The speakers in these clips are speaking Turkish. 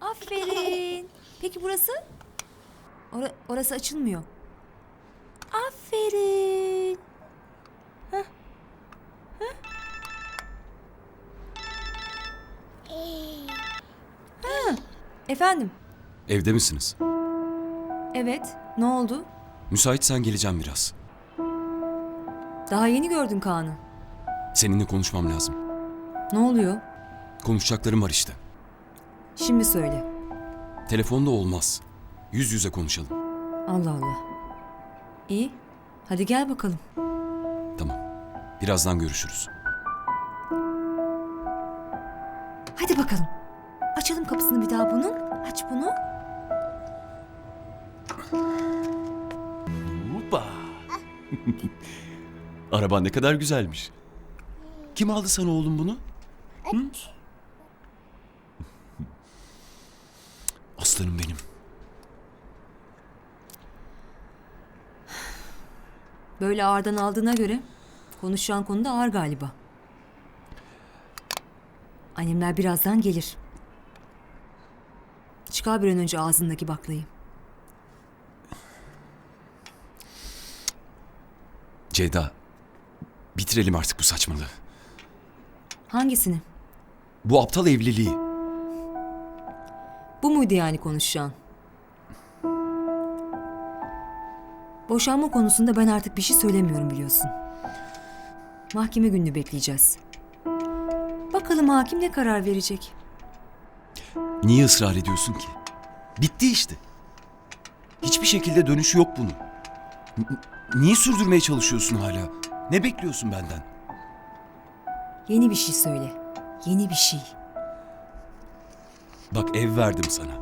Aferin. Peki burası? Ora- orası açılmıyor. Aferin. Efendim? Evde misiniz? Evet. Ne oldu? Müsaitsen geleceğim biraz. Daha yeni gördün Kaan'ı. Seninle konuşmam lazım. Ne oluyor? Konuşacaklarım var işte. Şimdi söyle. Telefonda olmaz. Yüz yüze konuşalım. Allah Allah. İyi. Hadi gel bakalım. Tamam. Birazdan görüşürüz. Hadi bakalım. Açalım kapısını bir daha bunun. Aç bunu. Hoppa. Araban ne kadar güzelmiş. Kim aldı sana oğlum bunu? Hı? Aslanım benim. Böyle ağırdan aldığına göre konuşacağın konu da ağır galiba. Annemler birazdan gelir. Çıkar bir an önce ağzındaki baklayı. Ceyda. Bitirelim artık bu saçmalığı. Hangisini? Bu aptal evliliği. Bu muydu yani konuşacağın? Boşanma konusunda ben artık bir şey söylemiyorum biliyorsun. Mahkeme gününü bekleyeceğiz. Bakalım hakim ne karar verecek? Niye ısrar ediyorsun ki? Bitti işte. Hiçbir şekilde dönüşü yok bunun. N- niye sürdürmeye çalışıyorsun hala? Ne bekliyorsun benden? Yeni bir şey söyle. Yeni bir şey. Bak ev verdim sana.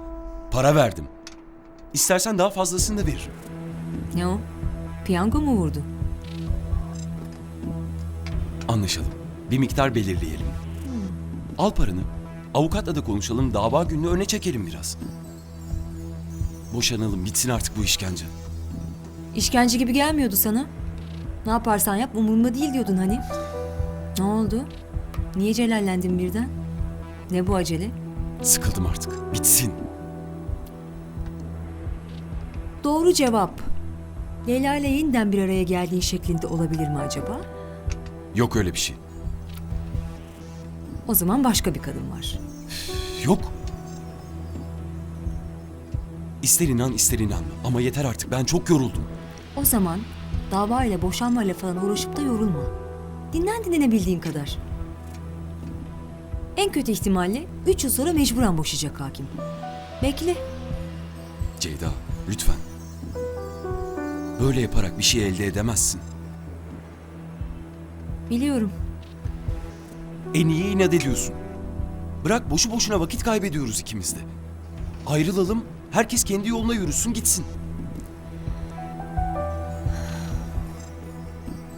Para verdim. İstersen daha fazlasını da veririm. Ne o? Piyango mu vurdu? Anlaşalım. Bir miktar belirleyelim. Al paranı. Avukatla da konuşalım. Dava gününü öne çekelim biraz. Boşanalım. Bitsin artık bu işkence. İşkence gibi gelmiyordu sana. Ne yaparsan yap umurumda değil diyordun hani. Ne oldu? Niye celallendin birden? Ne bu acele? Sıkıldım artık. Bitsin. Doğru cevap. Leyla ile yeniden bir araya geldiğin şeklinde olabilir mi acaba? Yok öyle bir şey. O zaman başka bir kadın var. Yok. İster inan ister inanma. Ama yeter artık. Ben çok yoruldum. O zaman dava ile boşanma ile falan uğraşıp da yorulma. Dinlen dinlenebildiğin kadar. En kötü ihtimalle üç yıl sonra mecburen boşayacak hakim. Bekle. Ceyda, lütfen. Böyle yaparak bir şey elde edemezsin. Biliyorum. En iyi inat ediyorsun. Bırak boşu boşuna vakit kaybediyoruz ikimiz de. Ayrılalım, herkes kendi yoluna yürüsün gitsin.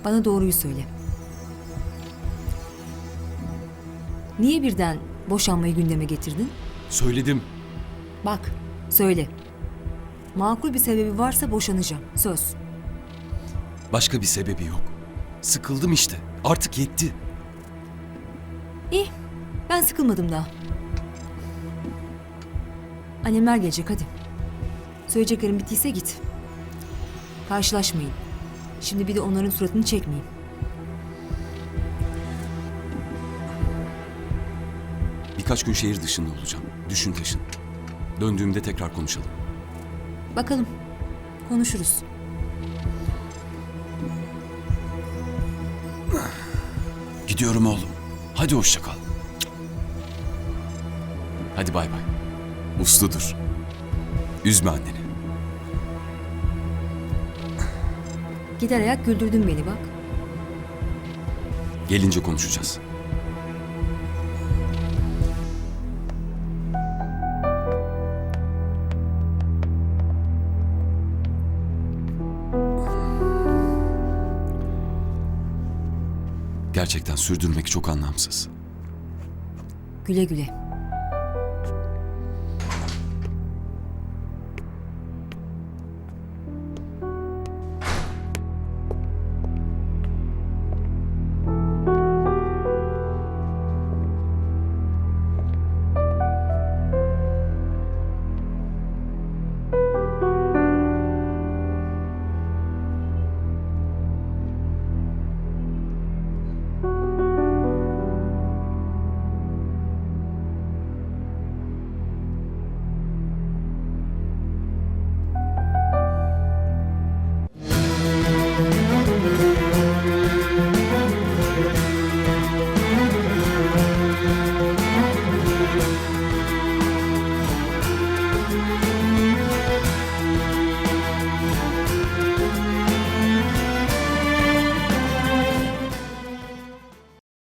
Bana doğruyu söyle. Niye birden boşanmayı gündeme getirdin? Söyledim. Bak, söyle. Makul bir sebebi varsa boşanacağım. Söz. Başka bir sebebi yok. Sıkıldım işte. Artık yetti. İyi, ben sıkılmadım daha. Annemler gelecek hadi. Söyleyeceklerim bittiyse git. Karşılaşmayın. Şimdi bir de onların suratını çekmeyeyim. Birkaç gün şehir dışında olacağım. Düşün taşın. Döndüğümde tekrar konuşalım. Bakalım. Konuşuruz. Gidiyorum oğlum. Hadi hoşça kal. Hadi bay bay. Uslu dur. Üzme anneni. Gider ayak güldürdün beni bak. Gelince konuşacağız. Gerçekten sürdürmek çok anlamsız. Güle güle.